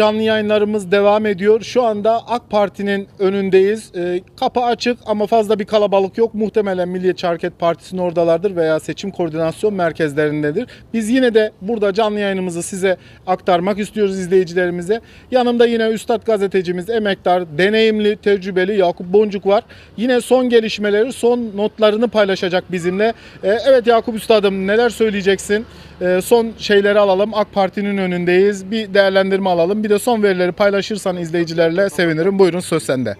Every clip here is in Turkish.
canlı yayınlarımız devam ediyor. Şu anda AK Parti'nin önündeyiz. Ee, kapı açık ama fazla bir kalabalık yok. Muhtemelen Milliyetçi Hareket Partisi'nin oradalardır veya seçim koordinasyon merkezlerindedir. Biz yine de burada canlı yayınımızı size aktarmak istiyoruz izleyicilerimize. Yanımda yine Üstad gazetecimiz, emektar, deneyimli, tecrübeli Yakup Boncuk var. Yine son gelişmeleri, son notlarını paylaşacak bizimle. Ee, evet Yakup Üstadım neler söyleyeceksin? Ee, son şeyleri alalım. AK Parti'nin önündeyiz. Bir değerlendirme alalım. Bir de son verileri paylaşırsan izleyicilerle sevinirim. Buyurun söz sende.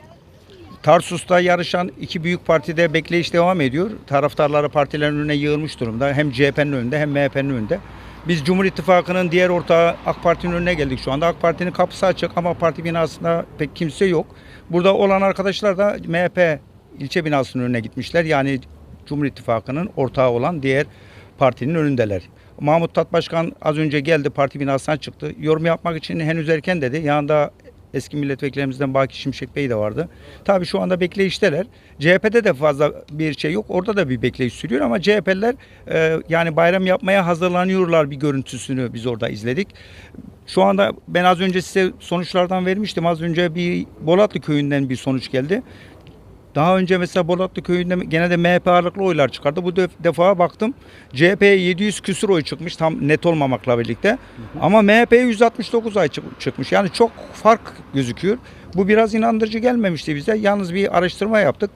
Tarsus'ta yarışan iki büyük partide bekleyiş devam ediyor. Taraftarları partilerin önüne yığılmış durumda. Hem CHP'nin önünde hem MHP'nin önünde. Biz Cumhur İttifakı'nın diğer ortağı AK Parti'nin önüne geldik şu anda. AK Parti'nin kapısı açık ama parti binasında pek kimse yok. Burada olan arkadaşlar da MHP ilçe binasının önüne gitmişler. Yani Cumhur İttifakı'nın ortağı olan diğer partinin önündeler. Mahmut Tat Başkan az önce geldi parti binasından çıktı. Yorum yapmak için henüz erken dedi. Yanında eski milletvekillerimizden Baki Şimşek Bey de vardı. Tabii şu anda bekleyişteler. CHP'de de fazla bir şey yok. Orada da bir bekleyiş sürüyor ama CHP'liler e, yani bayram yapmaya hazırlanıyorlar bir görüntüsünü biz orada izledik. Şu anda ben az önce size sonuçlardan vermiştim. Az önce bir Bolatlı köyünden bir sonuç geldi. Daha önce mesela Bolatlı köyünde genelde MHP ağırlıklı oylar çıkardı. Bu def- defa baktım CHP'ye 700 küsur oy çıkmış tam net olmamakla birlikte. Ama MHP'ye 169 ay çık- çıkmış. Yani çok fark gözüküyor. Bu biraz inandırıcı gelmemişti bize. Yalnız bir araştırma yaptık.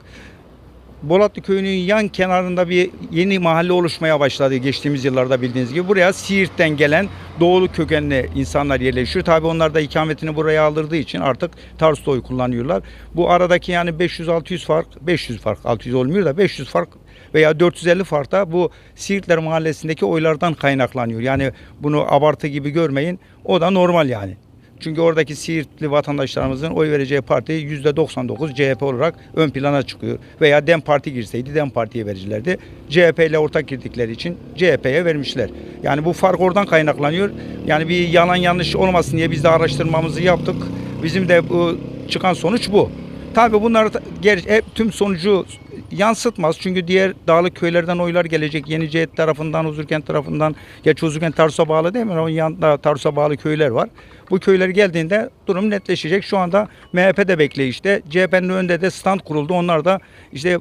Bolatlı köyünün yan kenarında bir yeni mahalle oluşmaya başladı geçtiğimiz yıllarda bildiğiniz gibi. Buraya Siirt'ten gelen doğulu kökenli insanlar yerleşiyor. Tabii onlar da ikametini buraya aldırdığı için artık Tarsus'ta oy kullanıyorlar. Bu aradaki yani 500-600 fark, 500 fark, 600 olmuyor da 500 fark veya 450 fark da bu Siirtler mahallesindeki oylardan kaynaklanıyor. Yani bunu abartı gibi görmeyin. O da normal yani. Çünkü oradaki Siirtli vatandaşlarımızın oy vereceği parti %99 CHP olarak ön plana çıkıyor. Veya DEM Parti girseydi DEM Parti'ye verirlerdi. CHP ile ortak girdikleri için CHP'ye vermişler. Yani bu fark oradan kaynaklanıyor. Yani bir yalan yanlış olmasın diye biz de araştırmamızı yaptık. Bizim de bu çıkan sonuç bu. Tabii bunlar hep tüm sonucu yansıtmaz. Çünkü diğer dağlık köylerden oylar gelecek. Yenicehet tarafından, Huzurkent tarafından. Geç Huzurkent Tarsus'a bağlı değil mi? Onun yanında Tarsus'a bağlı köyler var. Bu köyler geldiğinde durum netleşecek. Şu anda MHP de bekleyişte. CHP'nin önünde de stand kuruldu. Onlar da işte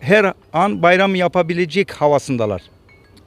her an bayram yapabilecek havasındalar.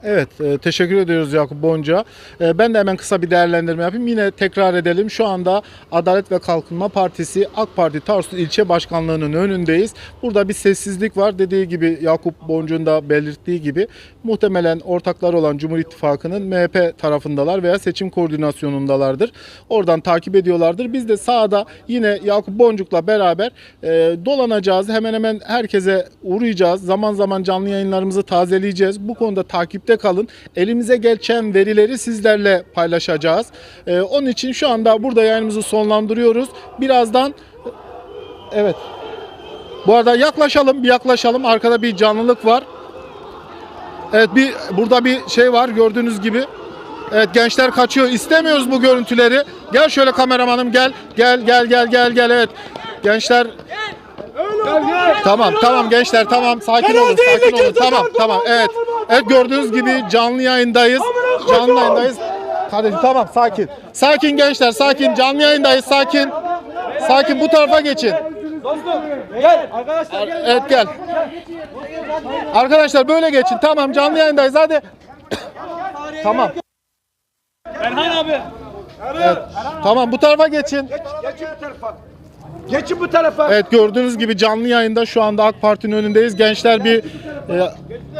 Evet, e, teşekkür ediyoruz Yakup Bonca. E, ben de hemen kısa bir değerlendirme yapayım. Yine tekrar edelim. Şu anda Adalet ve Kalkınma Partisi AK Parti Tarsus İlçe Başkanlığı'nın önündeyiz. Burada bir sessizlik var. Dediği gibi Yakup Boncuk'un da belirttiği gibi muhtemelen ortaklar olan Cumhur İttifakı'nın MHP tarafındalar veya seçim koordinasyonundalardır. Oradan takip ediyorlardır. Biz de sağda yine Yakup Boncuk'la beraber e, dolanacağız. Hemen hemen herkese uğrayacağız. Zaman zaman canlı yayınlarımızı tazeleyeceğiz. Bu konuda takipte kalın. Elimize geçen verileri sizlerle paylaşacağız. E, onun için şu anda burada yayınımızı sonlandırıyoruz. Birazdan evet. Bu arada yaklaşalım, bir yaklaşalım. Arkada bir canlılık var. Evet bir burada bir şey var gördüğünüz gibi. Evet gençler kaçıyor. İstemiyoruz bu görüntüleri. Gel şöyle kameramanım gel. Gel gel gel gel gel evet. Gençler Tamam tamam gençler tamam sakin olun sakin olun tamam tamam evet. Evet gördüğünüz gibi canlı yayındayız. Canlı yayındayız. Kardeşim tamam sakin. Sakin gençler sakin canlı yayındayız sakin. Sakin bu tarafa geçin. Gel arkadaşlar gel. Evet gel. Arkadaşlar böyle geçin. Tamam canlı yayındayız hadi. tamam. Erhan abi. Tamam bu tarafa geçin. Geçin bu tarafa. Geçin bu tarafa. Evet gördüğünüz gibi canlı yayında şu anda AK Parti'nin önündeyiz. Gençler bir e,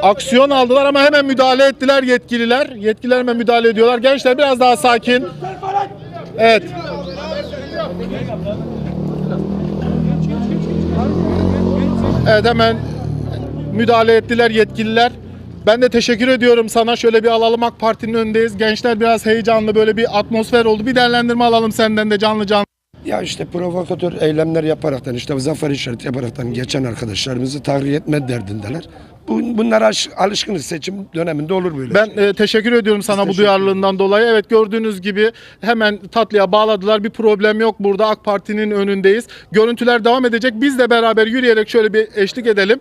aksiyon aldılar ama hemen müdahale ettiler yetkililer. Yetkililer hemen müdahale ediyorlar. Gençler biraz daha sakin. Evet. Evet hemen müdahale ettiler yetkililer. Ben de teşekkür ediyorum sana. Şöyle bir alalım AK Parti'nin önündeyiz. Gençler biraz heyecanlı böyle bir atmosfer oldu. Bir değerlendirme alalım senden de canlı canlı. Ya işte provokatör eylemler yaparaktan işte zafer işareti yaparaktan geçen arkadaşlarımızı tahriye etme derdindeler. Bu, bunlara alış- alışkınız seçim döneminde olur böyle. Ben e, teşekkür ediyorum sana bu teşekkür duyarlılığından dolayı. Evet gördüğünüz gibi hemen tatlıya bağladılar. Bir problem yok burada. AK Parti'nin önündeyiz. Görüntüler devam edecek. Biz de beraber yürüyerek şöyle bir eşlik edelim.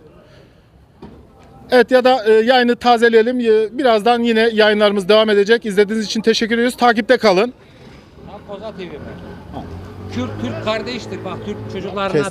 Evet ya da e, yayını tazeleyelim. E, Birazdan yine yayınlarımız devam edecek. İzlediğiniz için teşekkür ediyoruz. Takipte kalın. Koza TV mi? Kürt Türk kardeştir. Bak Türk çocuklarına.